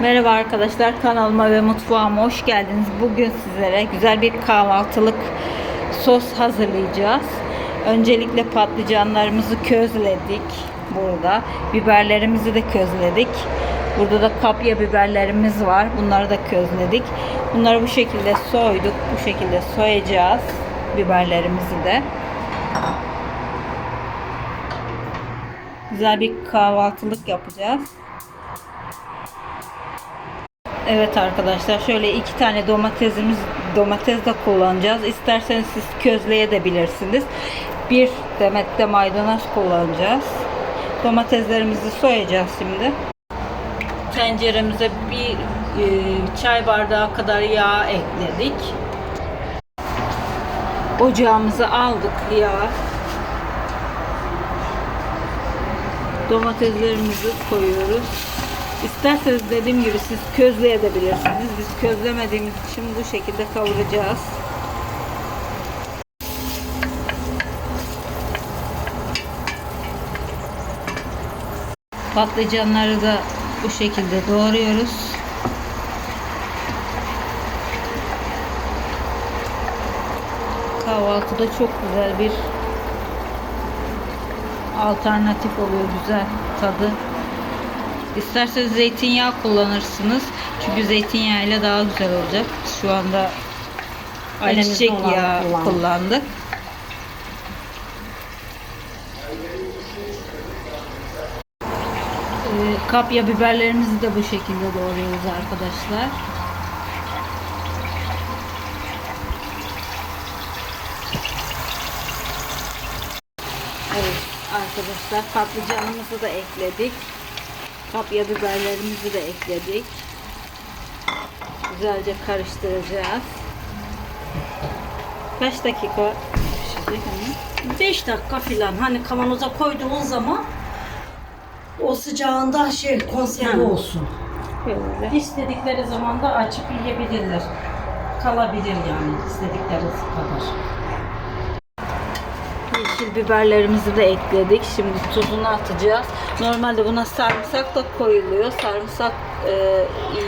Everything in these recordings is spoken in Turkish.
Merhaba arkadaşlar kanalıma ve mutfağıma hoş geldiniz. Bugün sizlere güzel bir kahvaltılık sos hazırlayacağız. Öncelikle patlıcanlarımızı közledik burada. Biberlerimizi de közledik. Burada da kapya biberlerimiz var. Bunları da közledik. Bunları bu şekilde soyduk. Bu şekilde soyacağız biberlerimizi de. Güzel bir kahvaltılık yapacağız. Evet arkadaşlar şöyle iki tane domatesimiz domates de kullanacağız. İsterseniz siz közleyebilirsiniz. Bir demet de maydanoz kullanacağız. Domateslerimizi soyacağız şimdi. Tenceremize bir e, çay bardağı kadar yağ ekledik. Ocağımıza aldık yağ. Domateslerimizi koyuyoruz. İsterseniz dediğim gibi siz közleyebilirsiniz. Biz közlemediğimiz için bu şekilde kavuracağız. Patlıcanları da bu şekilde doğruyoruz. Kahvaltıda çok güzel bir alternatif oluyor güzel tadı. İsterseniz zeytinyağı kullanırsınız. Çünkü zeytinyağıyla daha güzel olacak. Şu anda ayçiçek yağı kullandık. kullandık. Ee, kapya biberlerimizi de bu şekilde doğruyoruz arkadaşlar. Evet arkadaşlar patlıcanımızı da ekledik. Kapya biberlerimizi de ekledik. Güzelce karıştıracağız. Kaç dakika pişecek hani? 5 dakika filan hani kavanoza koyduğun zaman o sıcağında şey konserve Hı. olsun. Böyle. İstedikleri zaman da açıp yiyebilirler. Kalabilir yani istedikleri kadar. Yeşil biberlerimizi de ekledik. Şimdi tuzunu atacağız. Normalde buna sarımsak da koyuluyor. Sarımsak e,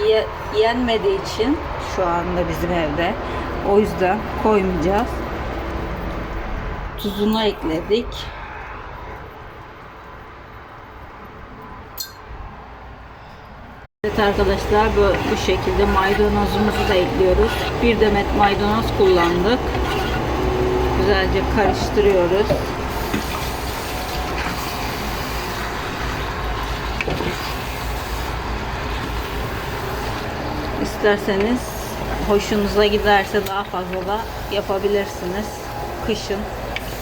ye- yenmediği için şu anda bizim evde. O yüzden koymayacağız. Tuzunu ekledik. Evet arkadaşlar bu, bu şekilde maydanozumuzu da ekliyoruz. Bir demet maydanoz kullandık. Güzelce karıştırıyoruz. İsterseniz hoşunuza giderse daha fazla da yapabilirsiniz. Kışın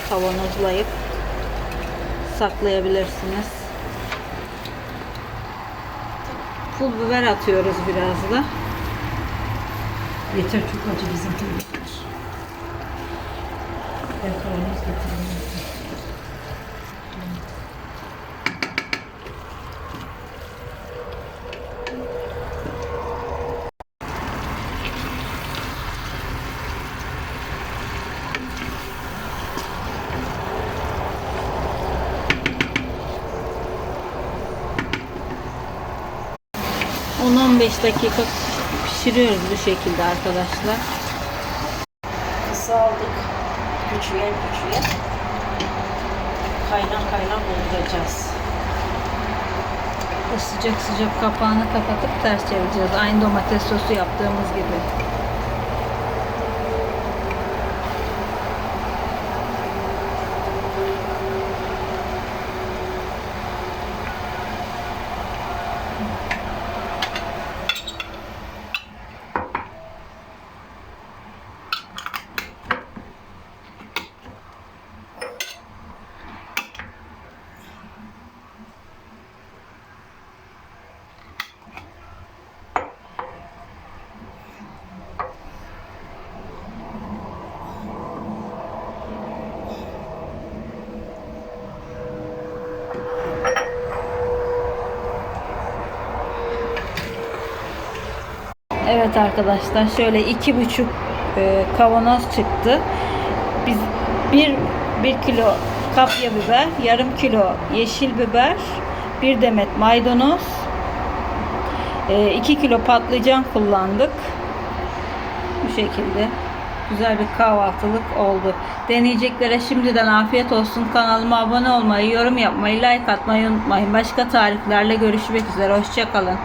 kavanozlayıp saklayabilirsiniz. Pul biber atıyoruz biraz da. Yeter çok acı bizim yeter. Getireyim. ...10-15 dakika pişiriyoruz bu şekilde arkadaşlar. Kısa aldık. Küçüğe küçüğe. Kaynan kaynan dolduracağız. Sıcak sıcak kapağını kapatıp ters çevireceğiz. Aynı domates sosu yaptığımız gibi. Evet arkadaşlar şöyle iki buçuk e, kavanoz çıktı. Biz bir, bir kilo kapya biber, yarım kilo yeşil biber, bir demet maydanoz, 2 kilo patlıcan kullandık. Bu şekilde güzel bir kahvaltılık oldu. Deneyeceklere şimdiden afiyet olsun. Kanalıma abone olmayı, yorum yapmayı, like atmayı unutmayın. Başka tariflerle görüşmek üzere. Hoşçakalın.